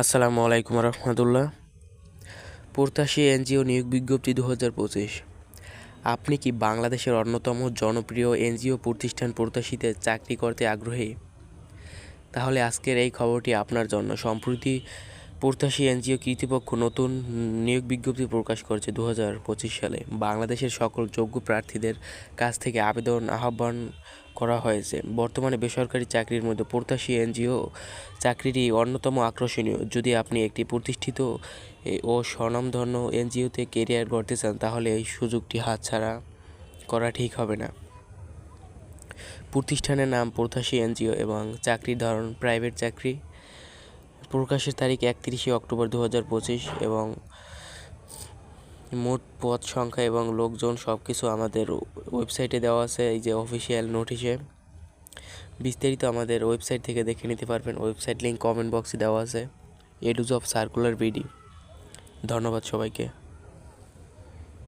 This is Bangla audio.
আসসালামু আলাইকুম রহমতুল্লাহ। প্রত্যাশী এনজিও নিয়োগ বিজ্ঞপ্তি দু হাজার পঁচিশ। আপনি কি বাংলাদেশের অন্যতম জনপ্রিয় এনজিও প্রতিষ্ঠান প্রত্যাশীতে চাকরি করতে আগ্রহী? তাহলে আজকের এই খবরটি আপনার জন্য। সম্প্রতি প্রত্যাশী এনজিও কর্তৃপক্ষ নতুন নিয়োগ বিজ্ঞপ্তি প্রকাশ করেছে দু হাজার পঁচিশ সালে। বাংলাদেশের সকল যোগ্য প্রার্থীদের কাছ থেকে আবেদন আহ্বান করা হয়েছে। বর্তমানে বেসরকারি চাকরির মধ্যে প্রত্যাশী এনজিও চাকরিটি অন্যতম আকর্ষণীয়। যদি আপনি একটি প্রতিষ্ঠিত ও স্বনামধন্য এনজিওতে কেরিয়ার গড়তে চান, তাহলে এই সুযোগটি হাতছাড়া করা ঠিক হবে না। প্রতিষ্ঠানের নাম প্রত্যাশী এনজিও এবং চাকরির ধরন প্রাইভেট চাকরি। প্রকাশের তারিখ একত্রিশে অক্টোবর দু হাজার পঁচিশ এবং মোট পথ সংখ্যা এবং লোকজন সব কিছু আমাদের ওয়েবসাইটে দেওয়া আছে, এই যে অফিসিয়াল নোটিশে। বিস্তারিত আমাদের ওয়েবসাইট থেকে দেখে নিতে পারবেন। ওয়েবসাইট লিঙ্ক কমেন্ট বক্সে দেওয়া আছে। এডুজ অফ সার্কুলার বিডি। ধন্যবাদ সবাইকে।